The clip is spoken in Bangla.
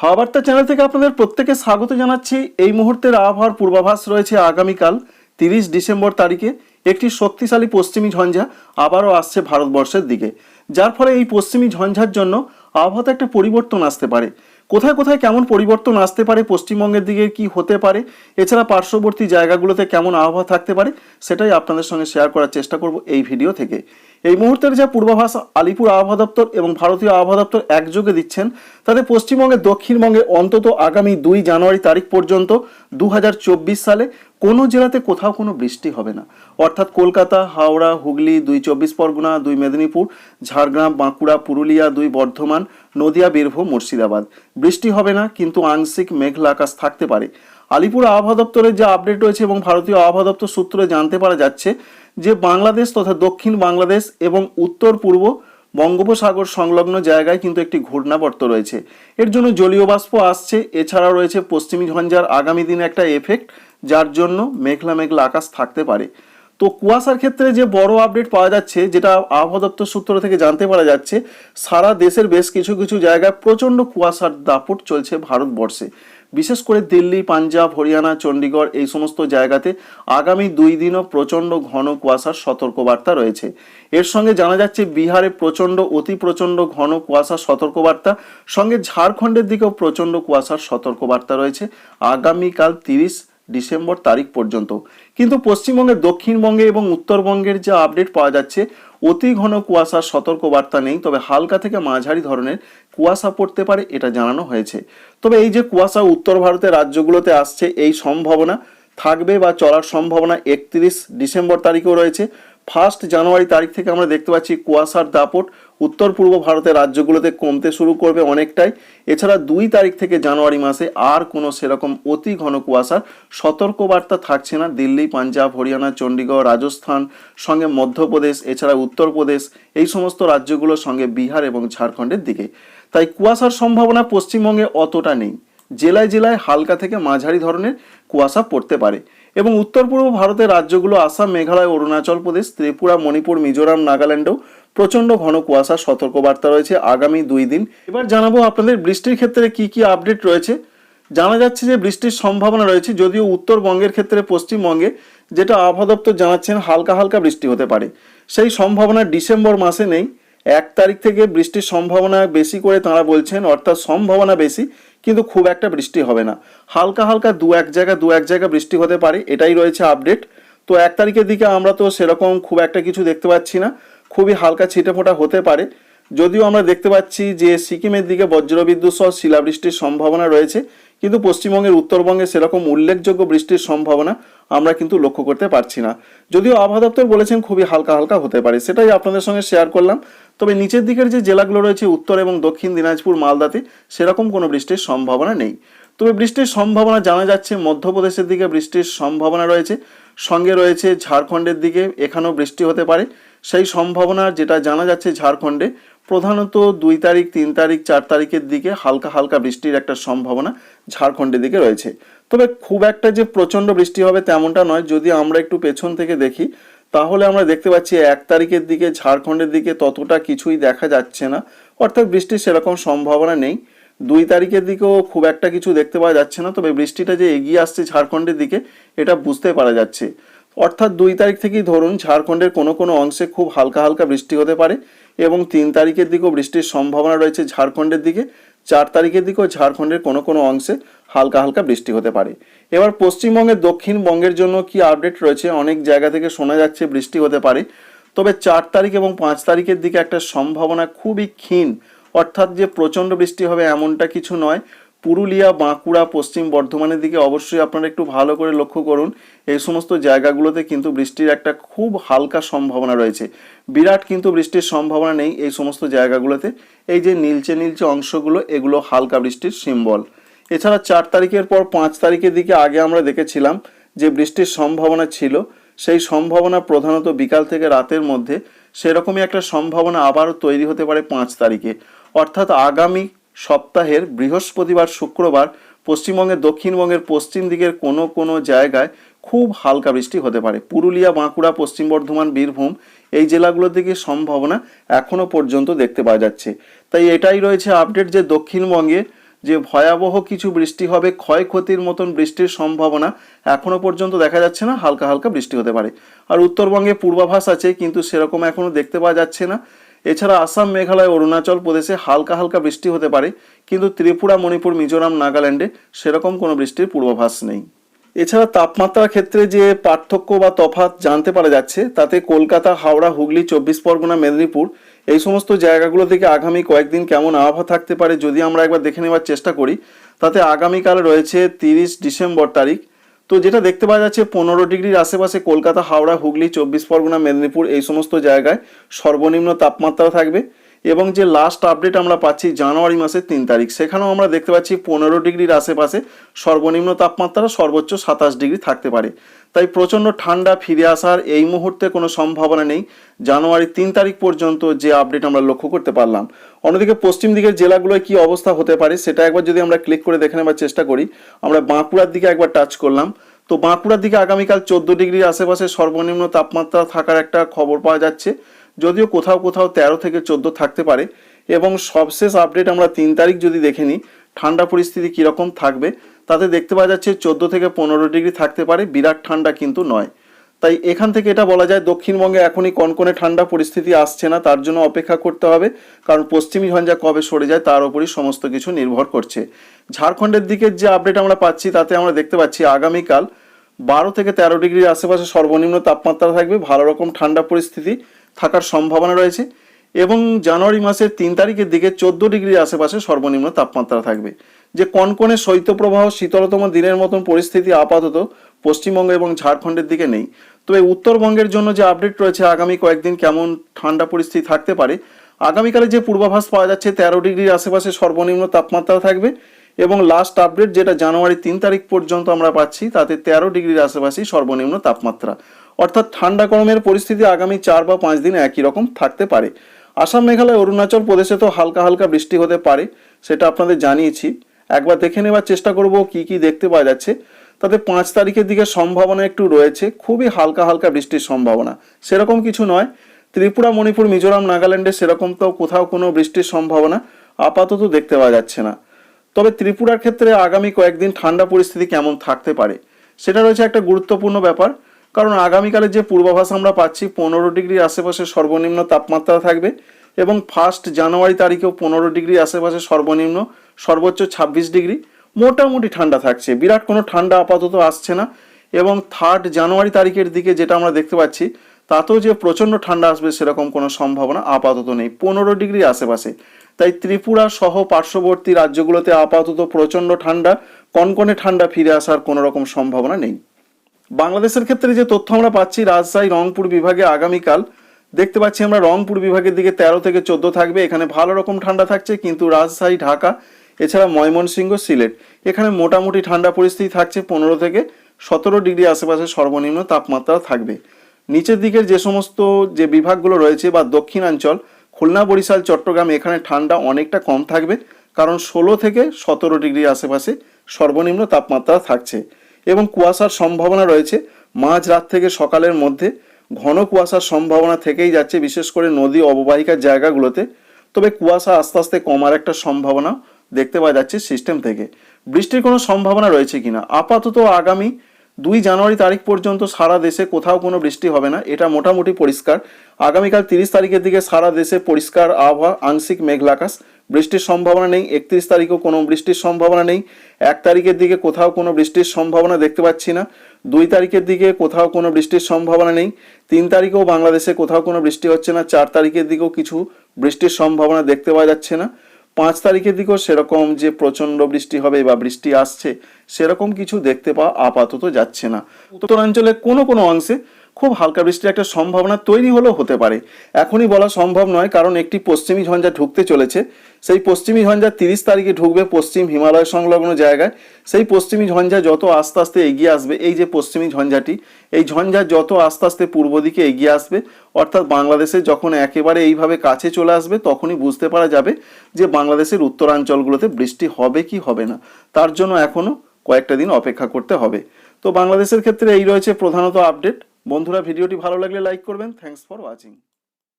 হাওয়াবার্তা চ্যানেল থেকে আপনাদের প্রত্যেকে স্বাগত জানাচ্ছি। এই মুহূর্তের আবহাওয়ার পূর্বাভাস রয়েছে আগামীকাল তিরিশ ডিসেম্বর তারিখে একটি শক্তিশালী পশ্চিমী ঝঞ্ঝা আবারও আসছে ভারতবর্ষের দিকে। যার ফলে এই পশ্চিমী ঝঞ্ঝার জন্য আবহাওয়াতে একটা পরিবর্তন আসতে পারে। কোথায় কোথায় কেমন পরিবর্তন আসতে পারে, পশ্চিমবঙ্গের দিকে কি হতে পারে, এছাড়া পার্শ্ববর্তী জায়গাগুলোতে কেমন আবহাওয়া থাকতে পারে, সেটাই আপনাদের সঙ্গে শেয়ার করার চেষ্টা করব এই ভিডিও থেকে। এই মুহূর্তের যা পূর্বাভাস, আলিপুর আবহাওয়া দপ্তর এবং ভারতীয় আবহাওয়া দপ্তর একযোগে দিচ্ছেন, তাতে পশ্চিমবঙ্গে, দক্ষিণবঙ্গে অন্তত আগামী দুই জানুয়ারি তারিখ পর্যন্ত দুহাজার চব্বিশ সালে কোনো জেলাতে কোথাও কোনো বৃষ্টি হবে না। অর্থাৎ কলকাতা, হাওড়া, হুগলি, দুই চব্বিশ পরগনা, দুই মেদিনীপুর, ঝাড়গ্রাম, বাঁকুড়া, পুরুলিয়া, দুই বর্ধমান, নদিয়া, বীরভূম, মুর্শিদাবাদ। বৃষ্টি হবে না, কিন্তু আংশিক মেঘলা আকাশ থাকতে পারে। আলিপুর আবহাওয়া দপ্তরের যে আপডেট রয়েছে এবং ভারতীয় আবহাওয়া দপ্তর সূত্রে জানতে পারা যাচ্ছে যে বাংলাদেশ তথা দক্ষিণ বাংলাদেশ এবং উত্তর পূর্ব বঙ্গোপসাগর সংলগ্ন জায়গায় কিন্তু একটি ঘূর্ণাবর্ত রয়েছে। এর জন্য জলীয় বাষ্প আসছে, এছাড়াও রয়েছে পশ্চিমী ঝঞ্ঝার আগামী দিনে একটা এফেক্ট যার জন্য মেঘলা মেঘলা আকাশ থাকতে পারে। তো কুয়াশার ক্ষেত্রে যে বড় আপডেট পাওয়া যাচ্ছে, যেটা আবহাওয়া দপ্তর সূত্র থেকে জানতে পারা যাচ্ছে, সারা দেশের বেশ কিছু কিছু জায়গায় প্রচণ্ড কুয়াশার দাপট চলছে ভারতবর্ষে। বিশেষ করে দিল্লি, পাঞ্জাব, হরিয়ানা চণ্ডীগড় এই সমস্ত জায়গাতে আগামী দুই দিনও প্রচণ্ড ঘন কুয়াশার সতর্কবার্তা রয়েছে। এর সঙ্গে জানা যাচ্ছে বিহারে প্রচণ্ড, অতি প্রচণ্ড ঘন কুয়াশার সতর্কবার্তা। সঙ্গে ঝাড়খণ্ডের দিকেও প্রচণ্ড কুয়াশার সতর্কবার্তা রয়েছে। আগামীকাল তিরিশ ডিসেম্বর তারিখ পর্যন্ত। কিন্তু পশ্চিমবঙ্গের দক্ষিণবঙ্গে এবং উত্তরবঙ্গের যে আপডেট পাওয়া যাচ্ছে, অতি ঘন কুয়াশার সতর্কবার্তা নেই। তবে হালকা থেকে মাঝারি ধরনের কুয়াশা পড়তে পারে এটা জানানো হয়েছে। তবে এই যে কুয়াশা উত্তর ভারতের রাজ্যগুলোতে আসছে, এই সম্ভাবনা থাকবে বা চলার সম্ভাবনা একত্রিশ ডিসেম্বর তারিখেও রয়েছে। ফার্স্ট জানুয়ারি তারিখ থেকে আমরা দেখতে পাচ্ছি কুয়াশার দাপট। উত্তর পূর্ব ভারতের রাজ্যগুলোতে কমতে শুরু করবে অনেকটাই। এছাড়া দুই তারিখ থেকে জানুয়ারি মাসে আর কোনো সেরকম অতি ঘন কুয়াশার সতর্কবার্তা থাকছে না। দিল্লি, পাঞ্জাব, হরিয়ানা চণ্ডীগড় রাজস্থান, সঙ্গে মধ্যপ্রদেশ, এছাড়া উত্তরপ্রদেশ, এই সমস্ত রাজ্যগুলোর সঙ্গে বিহার এবং ঝাড়খণ্ডের দিকে। তাই কুয়াশার সম্ভাবনা পশ্চিমবঙ্গে অতটা নেই। জেলায় জেলায় হালকা থেকে মাঝারি ধরনের কুয়াশা পড়তে পারে। এবং উত্তর পূর্ব ভারতের রাজ্যগুলো আসাম, মেঘালয়, অরুণাচল প্রদেশ, ত্রিপুরা, মণিপুর, মিজোরাম, নাগাল্যান্ডেও প্রচণ্ড ঘন কুয়াশার সতর্কবার্তা রয়েছে আগামী দুই দিন। এবার জানাব আপনাদের বৃষ্টির ক্ষেত্রে কি কি আপডেট রয়েছে। জানা যাচ্ছে যে বৃষ্টির সম্ভাবনা রয়েছে, যদিও উত্তরবঙ্গের ক্ষেত্রে পশ্চিমবঙ্গে যেটা আবহাওয়া দপ্তর জানাচ্ছেন হালকা হালকা বৃষ্টি হতে পারে। সেই সম্ভাবনা ডিসেম্বর মাসে নেই। এক তারিখ থেকে বৃষ্টির সম্ভাবনা বেশি করে তাঁরা বলছেন, অর্থাৎ সম্ভাবনা বেশি। কিন্তু খুব একটা বৃষ্টি হবে না। হালকা হালকা দু এক জায়গা, দু এক জায়গা বৃষ্টি হতে পারে, এটাই রয়েছে আপডেট তো এক তারিখের দিকে আমরা তো সেরকম খুব একটা কিছু দেখতে পাচ্ছি না। খুবই হালকা ছিটেফোঁটা হতে পারে। যদিও আমরা দেখতে পাচ্ছি যে সিকিমের দিকে বজ্রবিদ্যুৎ সহ শিলাবৃষ্টির সম্ভাবনা রয়েছে। কিন্তু পশ্চিমবঙ্গের উত্তরবঙ্গে সেরকম উল্লেখযোগ্য বৃষ্টির সম্ভাবনা আমরা কিন্তু লক্ষ্য করতে পারছি না। যদিও আবহাওয়া দপ্তর বলেছেন খুবই হালকা হালকা হতে পারে। সেটাই আপনাদের সঙ্গে শেয়ার করলাম। তবে নিচের দিকের যে জেলাগুলো রয়েছে, উত্তর এবং দক্ষিণ দিনাজপুর, মালদাতে সেরকম কোনো বৃষ্টির সম্ভাবনা নেই। তবে বৃষ্টির সম্ভাবনা জানা যাচ্ছে, মধ্যপ্রদেশের দিকে বৃষ্টির সম্ভাবনা রয়েছে। সঙ্গে রয়েছে ঝাড়খণ্ডের দিকে, এখানেও বৃষ্টি হতে পারে। সেই সম্ভাবনা যেটা জানা যাচ্ছে ঝাড়খণ্ডে প্রধানত দুই তারিখ, তিন তারিখ, চার তারিখের দিকে হালকা হালকা বৃষ্টির একটা সম্ভাবনা ঝাড়খণ্ডের দিকে রয়েছে। তবে খুব একটা যে প্রচণ্ড বৃষ্টি হবে তেমনটা নয়। যদি আমরা একটু পেছন থেকে দেখি, তাহলে আমরা দেখতে পাচ্ছি এক তারিখের দিকে ঝাড়খণ্ডের দিকে ততটা কিছুই দেখা যাচ্ছে না। অর্থাৎ বৃষ্টির সেরকম সম্ভাবনা নেই। দুই তারিখের দিকেও খুব একটা কিছু দেখতে পাওয়া যাচ্ছে না। তবে বৃষ্টিটা যে এগিয়ে আসছে ঝাড়খণ্ডের দিকে, এটা বুঝতে পারা যাচ্ছে। অর্থাৎ দুই তারিখ থেকেই ধরুন ঝাড়খণ্ডের কোনো কোনো অংশে খুব হালকা হালকা বৃষ্টি হতে পারে এবং তিন তারিখের দিকেও বৃষ্টির সম্ভাবনা রয়েছে ঝাড়খণ্ডের দিকে। চার তারিখের দিকেও ঝাড়খণ্ডের কোনো কোনো অংশে হালকা হালকা বৃষ্টি হতে পারে। এবার পশ্চিমবঙ্গের দক্ষিণবঙ্গের জন্য কি আপডেট রয়েছে? অনেক জায়গা থেকে শোনা যাচ্ছে বৃষ্টি হতে পারে। তবে চার তারিখ এবং পাঁচ তারিখের দিকে একটা সম্ভাবনা খুবই ক্ষীণ। অর্থাৎ যে প্রচণ্ড বৃষ্টি হবে এমনটা কিছু নয়। পুরুলিয়া, বাঁকুড়া, পশ্চিম বর্ধমানের দিকে অবশ্যই আপনারা একটু ভালো করে লক্ষ্য করুন। এই সমস্ত জায়গাগুলোতে কিন্তু বৃষ্টির একটা খুব হালকা সম্ভাবনা রয়েছে। বিরাট কিন্তু বৃষ্টির সম্ভাবনা নেই এই সমস্ত জায়গাগুলোতে। এই যে নীলচে নীলচে অংশগুলো, এগুলো হালকা বৃষ্টির সিম্বল। এছাড়া চার তারিখের পর পাঁচ তারিখের দিকে আগে আমরা দেখেছিলাম যে বৃষ্টির সম্ভাবনা ছিল। সেই সম্ভাবনা প্রধানত বিকাল থেকে রাতের মধ্যে। সেরকমই একটা সম্ভাবনা আবারও তৈরি হতে পারে পাঁচ তারিখে। অর্থাৎ আগামী সপ্তাহের বৃহস্পতিবার, শুক্রবার পশ্চিমবঙ্গের, দক্ষিণবঙ্গের, পশ্চিম দিকের কোনো কোনো জায়গায় খুব হালকা বৃষ্টি হতে পারে। পুরুলিয়া, বাঁকুড়া, পশ্চিম বর্ধমান, বীরভূম এই জেলাগুলোর দিকে সম্ভাবনা এখনও পর্যন্ত দেখতে পাওয়া যাচ্ছে। তাই এটাই রয়েছে আপডেট যে দক্ষিণবঙ্গে যে ভয়াবহ কিছু বৃষ্টি হবে, ক্ষয়ক্ষতির মতন বৃষ্টির সম্ভাবনা এখনও পর্যন্ত দেখা যাচ্ছে না, হালকা হালকা বৃষ্টি হতে পারে। আর উত্তরবঙ্গে পূর্বাভাস আছে, কিন্তু সেরকম এখনও দেখতে পাওয়া যাচ্ছে না। এছাড়া আসাম, মেঘালয়, অরুণাচল প্রদেশে হালকা হালকা বৃষ্টি হতে পারে, কিন্তু ত্রিপুরা, মণিপুর, মিজোরাম, নাগাল্যান্ডে সেরকম কোনো বৃষ্টির পূর্বাভাস নেই। এছাড়া তাপমাত্রার ক্ষেত্রে যে পার্থক্য বা তফাৎ জানতে পারা যাচ্ছে, তাতে কলকাতা, হাওড়া, হুগলি, চব্বিশ পরগনা, মেদিনীপুর এই সমস্ত জায়গাগুলো থেকে আগামী কয়েকদিন কেমন আবহাওয়া থাকতে পারে যদি আমরা একবার দেখে নেওয়ার চেষ্টা করি, তাতে আগামীকাল রয়েছে তিরিশ ডিসেম্বর তারিখ তো যেটা দেখতে পাওয়া যাচ্ছে, পনেরো ডিগ্রির আশেপাশে কলকাতা, হাওড়া, হুগলি, চব্বিশ পরগনা, মেদিনীপুর এই সমস্ত জায়গায় সর্বনিম্ন তাপমাত্রা থাকবে। এবং যে লাস্ট আপডেট আমরা পাচ্ছি জানুয়ারি মাসের তিন তারিখ, সেখানেও আমরা দেখতে পাচ্ছি পনেরো ডিগ্রির আশেপাশে সর্বনিম্ন তাপমাত্রা সর্বোচ্চ সাতাশ ডিগ্রি থাকতে পারে। তাই প্রচণ্ড ঠান্ডা ফিরে আসার এই মুহূর্তে কোনো সম্ভাবনা নেই। জানুয়ারি তিন তারিখ পর্যন্ত যে আপডেট আমরা লক্ষ্য করতে পারলাম। অন্যদিকে পশ্চিম দিকের জেলাগুলোয় কি অবস্থা হতে পারে, সেটা একবার যদি আমরা ক্লিক করে দেখে নেবার চেষ্টা করি, আমরা বাঁকুড়ার দিকে একবার টাচ করলাম। তো বাঁকুড়ার দিকে আগামীকাল চোদ্দ ডিগ্রির আশেপাশে সর্বনিম্ন তাপমাত্রা থাকার একটা খবর পাওয়া যাচ্ছে। যদিও কোথাও কোথাও তেরো থেকে চোদ্দ থাকতে পারে, এবং সবশেষ আপডেট আমরা তিন তারিখ যদি দেখে নিই, ঠান্ডা পরিস্থিতি কীরকম থাকবে, তাতে দেখতে পাওয়া যাচ্ছে চোদ্দ থেকে পনেরো ডিগ্রি থাকতে পারে, বিরাট ঠান্ডা কিন্তু নয়। তাই এখান থেকে এটা বলা যায় দক্ষিণবঙ্গে এখনই কনকনে ঠান্ডা পরিস্থিতি আসছে না, তার জন্য অপেক্ষা করতে হবে, কারণ পশ্চিমী ঝঞ্ঝা কবে সরে যায় তার উপরই সমস্ত কিছু নির্ভর করছে। ঝাড়খণ্ডের দিকে যে আপডেট আমরা পাচ্ছি, তাতে আমরা দেখতে পাচ্ছি আগামীকাল বারো থেকে তেরো ডিগ্রির আশেপাশে সর্বনিম্ন তাপমাত্রা থাকবে, ভালো রকম ঠান্ডা পরিস্থিতি থাকার সম্ভাবনা রয়েছে এবং জানুয়ারি মাসের তিন তারিখের দিকে চোদ্দ ডিগ্রির আশেপাশে সর্বনিম্ন তাপমাত্রা থাকবে। যে কনকনে শৈত্যপ্রবাহ শীতলতম দিনের মতন পরিস্থিতি আপাতত পশ্চিমবঙ্গ এবং ঝাড়খণ্ডের দিকে নেই। তবে উত্তরবঙ্গের জন্য যে আপডেট রয়েছে আগামী কয়েকদিন কেমন ঠান্ডা পরিস্থিতি থাকতে পারে, আগামীকালে যে পূর্বাভাস পাওয়া যাচ্ছে তেরো ডিগ্রির আশেপাশে সর্বনিম্ন তাপমাত্রা থাকবে এবং লাস্ট আপডেট যেটা জানুয়ারি তিন তারিখ পর্যন্ত আমরা পাচ্ছি, তাতে তেরো ডিগ্রির আশেপাশেই সর্বনিম্ন তাপমাত্রা। অর্থাৎ ঠান্ডা গরমের পরিস্থিতি আগামী চার বা পাঁচ দিন একই রকম থাকতে পারে। আসাম, মেঘালয়, অরুণাচল প্রদেশে তো হালকা হালকা বৃষ্টি হতে পারে, সেটা আপনাদের জানিয়েছি। একবার দেখে নেবার চেষ্টা করব কি কি দেখতে পাওয়া যাচ্ছে। তাতে পাঁচ তারিখের দিকে সম্ভাবনা একটু রয়েছে, খুবই হালকা হালকা বৃষ্টির সম্ভাবনা। সেরকম কিছু নয়। ত্রিপুরা, মণিপুর, মিজোরাম, নাগাল্যান্ডে সেরকম তো কোথাও কোনো বৃষ্টির সম্ভাবনা আপাতত দেখতে পাওয়া যাচ্ছে না। তবে ত্রিপুরার ক্ষেত্রে আগামী কয়েকদিন ঠান্ডা পরিস্থিতি কেমন থাকতে পারে, সেটা রয়েছে একটা গুরুত্বপূর্ণ ব্যাপার। কারণ আগামীকালে যে পূর্বাভাস আমরা পাচ্ছি, পনেরো ডিগ্রির আশেপাশে সর্বনিম্ন তাপমাত্রা থাকবে এবং ফার্স্ট জানুয়ারি তারিখেও পনেরো ডিগ্রি আশেপাশে সর্বনিম্ন সর্বোচ্চ ছাব্বিশ ডিগ্রি, মোটামুটি ঠান্ডা থাকছে। বিরাট কোনো ঠান্ডা আপাতত আসছে না এবং থার্ড জানুয়ারি তারিখের দিকে যেটা আমরা দেখতে পাচ্ছি, তাতেও যে প্রচণ্ড ঠান্ডা আসবে সেরকম কোনো সম্ভাবনা আপাতত নেই। পনেরো ডিগ্রি আশেপাশে। তাই ত্রিপুরা সহ পার্শ্ববর্তী রাজ্যগুলোতে আপাতত প্রচণ্ড ঠান্ডা, কনকনে ঠান্ডা ফিরে আসার কোনো রকম সম্ভাবনা নেই। বাংলাদেশের ক্ষেত্রে যে তথ্য আমরা পাচ্ছি, রাজশাহী, রংপুর বিভাগে আগামীকাল, দেখতে পাচ্ছি আমরা রংপুর বিভাগের দিকে তেরো থেকে চোদ্দ থাকবে। এখানে ভালো রকম ঠান্ডা থাকছে, কিন্তু রাজশাহী, ঢাকা, এছাড়া ময়মনসিংহ, সিলেট, এখানে মোটামুটি ঠান্ডা পরিস্থিতি থাকছে পনেরো থেকে সতেরো ডিগ্রি আশেপাশে সর্বনিম্ন তাপমাত্রা থাকবে। নিচের দিকের যে সমস্ত যে বিভাগগুলো রয়েছে বা দক্ষিণাঞ্চল, খুলনা, বরিশাল, চট্টগ্রাম, এখানে ঠান্ডা অনেকটা কম থাকবে, কারণ ষোলো থেকে সতেরো ডিগ্রি আশেপাশে সর্বনিম্ন তাপমাত্রা থাকছে। এবং কুয়াশার সম্ভাবনা রয়েছে। মাঝ রাত থেকে সকালের মধ্যে ঘন কুয়াশার সম্ভাবনা থেকেই যাচ্ছে, বিশেষ করে নদী অববাহিকার জায়গাগুলোতে। তবে কুয়াশা আস্তে আস্তে কমার একটা সম্ভাবনা দেখতে পাওয়া যাচ্ছে সিস্টেম থেকে। বৃষ্টির কোনো সম্ভাবনা রয়েছে কিনা? আপাতত আগামী দুই জানুয়ারি তারিখ পর্যন্ত সারা দেশে কোথাও কোনো বৃষ্টি হবে না, এটা মোটামুটি পরিষ্কার। আগামীকাল তিরিশ তারিখের দিকে সারা দেশে পরিষ্কার আবহাওয়া, আংশিক মেঘলাকাশ বৃষ্টির সম্ভাবনা নেই, একত্রিশ তারিখেও কোনো বৃষ্টির সম্ভাবনা নেই, এক তারিখের দিকে কোথাও কোনো বৃষ্টির সম্ভাবনা দেখতে পাচ্ছি না, দুই তারিখের দিকে কোথাও কোনো বৃষ্টির সম্ভাবনা নেই, তিন তারিখেও বাংলাদেশে কোথাও কোনো বৃষ্টি হচ্ছে না, চার তারিখের দিকেও কিছু বৃষ্টির সম্ভাবনা দেখতে পাওয়া যাচ্ছে না, পাঁচ তারিখের দিকেও সেরকম যে প্রচণ্ড বৃষ্টি হবে বা বৃষ্টি আসছে, সেরকম কিছু দেখতে পাওয়া আপাতত যাচ্ছে না। উত্তরাঞ্চলে কোনো কোনো অংশে খুব হালকা বৃষ্টির একটা সম্ভাবনা তৈরি হলেও হতে পারে। এখনই বলা সম্ভব নয়, কারণ একটি পশ্চিমী ঝঞ্ঝা ঢুকতে চলেছে। সেই পশ্চিমী ঝঞ্ঝা তিরিশ তারিখে ঢুকবে পশ্চিম হিমালয় সংলগ্ন জায়গায়। সেই পশ্চিমী ঝঞ্ঝা যত আস্তে আস্তে এগিয়ে আসবে, এই যে পশ্চিমী ঝঞ্ঝাটি, এই ঝঞ্ঝা যত আস্তে আস্তে পূর্ব দিকে এগিয়ে আসবে, অর্থাৎ বাংলাদেশে যখন একেবারে এইভাবে কাছে চলে আসবে, তখনই বুঝতে পারা যাবে যে বাংলাদেশের উত্তরাঞ্চলগুলোতে বৃষ্টি হবে কি হবে না। তার জন্য এখনও কয়েকটা দিন অপেক্ষা করতে হবে। তো বাংলাদেশের ক্ষেত্রে এই রয়েছে প্রধানত আপডেট। বন্ধুরা ভিডিওটি ভালো লাগলে লাইক করবেন। Thanks for watching